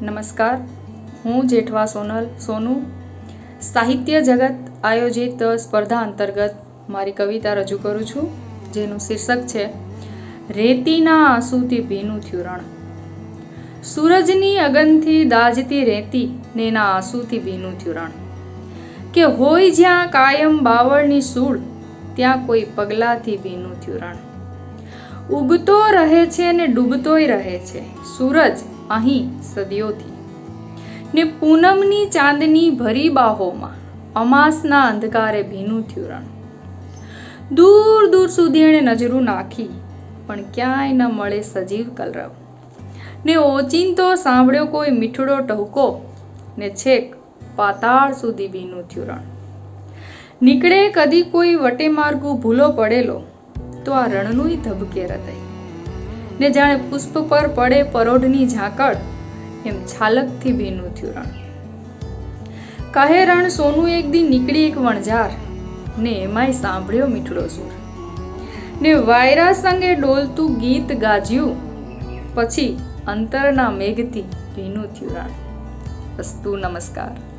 નમસ્કાર. હું જેઠવા સોનલ સોનુ. સાહિત્ય જગત આયોજિત સ્પર્ધા અંતર્ગત મારી કવિતા રજૂ કરું છું, જેનું શીર્ષક છે, રેતીના આંસુથી ભીનું થયું રણ સૂરજની અગનથી દાજતી રેતી ને એના આંસુથી ભીનું થયું રણ કે હોય જ્યાં કાયમ બાવળની સૂળ, ત્યાં કોઈ પગલાથી ભીનું થયું રણ ઉગતો રહે છે ને ડૂબતોય રહે છે. સૂરજ અહીં સદીઓથી. ને પૂનમની ચાંદની ભરી બાહોમાં, અમાસના અંધકારે ભીનું થયું રણ દૂર દૂર સુધી એણે નજરું નાખી, પણ ક્યાંય ન મળે સજીવ કલરવ. ને ઓચિંતો સાંભળ્યો કોઈ મીઠડો ટહુકો, ને છેક પાતાળ સુધી ભીનું થયું રણ નીકળે કદી કોઈ વટે માર્ગો ભૂલો પડેલો, તો આ રણનું ધબકે હૃદય. ને જાણે પુષ્પ પર પડે પરોઢની ઝાકળ. એમ છાલકથી ભીનું થયું રણ. કહે રણ સોનું એક દી નીકળી એક વણઝાર? ને એમાંય સાંભળ્યો મીઠડો સૂર. ને વાયરા સંગે ડોલતું ગીત ગાજ્યું. પછી અંતરના મેઘથી ભીનું થયું રણ. અસ્તુ નમસ્કાર.